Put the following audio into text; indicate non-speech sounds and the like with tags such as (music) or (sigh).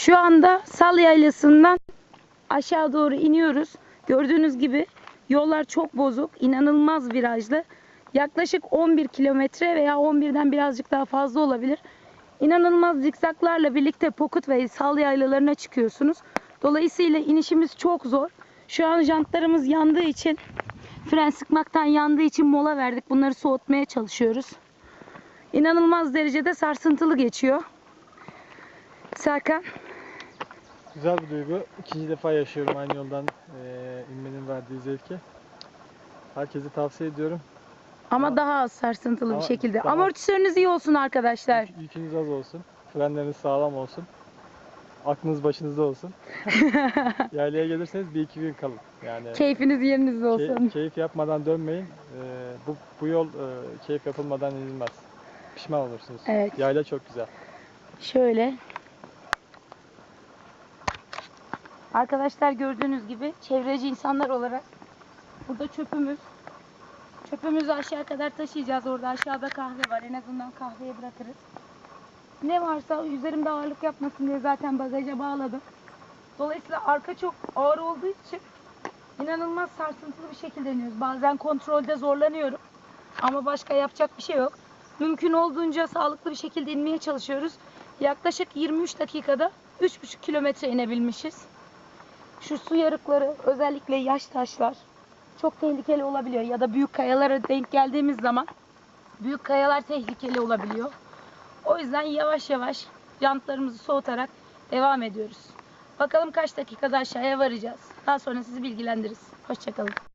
Şu anda Sal Yaylası'ndan aşağı doğru iniyoruz. Gördüğünüz gibi yollar çok bozuk, inanılmaz virajlı. Yaklaşık 11 kilometre veya 11'den birazcık daha fazla olabilir. İnanılmaz zikzaklarla birlikte Pokut ve Sal Yaylalarına çıkıyorsunuz. Dolayısıyla inişimiz çok zor. Şu an jantlarımız yandığı için, fren sıkmaktan yandığı için mola verdik. Bunları soğutmaya çalışıyoruz. İnanılmaz derecede sarsıntılı geçiyor. Serkan, Güzel bir duygu. İkinci defa yaşıyorum aynı yoldan eee, inmenin verdiği zevki. Herkese tavsiye ediyorum. ama Ama- daha az sarsıntılı bir ama şekilde. daha- Amortisörünüz iyi olsun arkadaşlar. Yük- Yükünüz az olsun. Frenleriniz sağlam olsun. Aklınız başınızda olsun. (laughs) Yaylaya gelirseniz bir iki gün kalın. Yani Keyfiniz yerinizde key- olsun. keyif yapmadan dönmeyin. Eee, bu, bu yol eee, keyif yapılmadan inilmez. Pişman olursunuz. Evet. Yayla çok güzel. Şöyle. Arkadaşlar gördüğünüz gibi çevreci insanlar olarak burada çöpümüz. Çöpümüzü aşağı kadar taşıyacağız. Orada aşağıda kahve var. En azından kahveye bırakırız. Ne varsa üzerimde ağırlık yapmasın diye zaten bagaja bağladım. Dolayısıyla arka çok ağır olduğu için inanılmaz sarsıntılı bir şekilde iniyoruz. Bazen kontrolde zorlanıyorum. Ama başka yapacak bir şey yok. Mümkün olduğunca sağlıklı bir şekilde inmeye çalışıyoruz. Yaklaşık 23 dakikada 3,5 kilometre inebilmişiz. Şu su yarıkları özellikle yaş taşlar çok tehlikeli olabiliyor ya da büyük kayalara denk geldiğimiz zaman büyük kayalar tehlikeli olabiliyor. O yüzden yavaş yavaş jantlarımızı soğutarak devam ediyoruz. Bakalım kaç dakikada aşağıya varacağız. Daha sonra sizi bilgilendiririz. Hoşçakalın.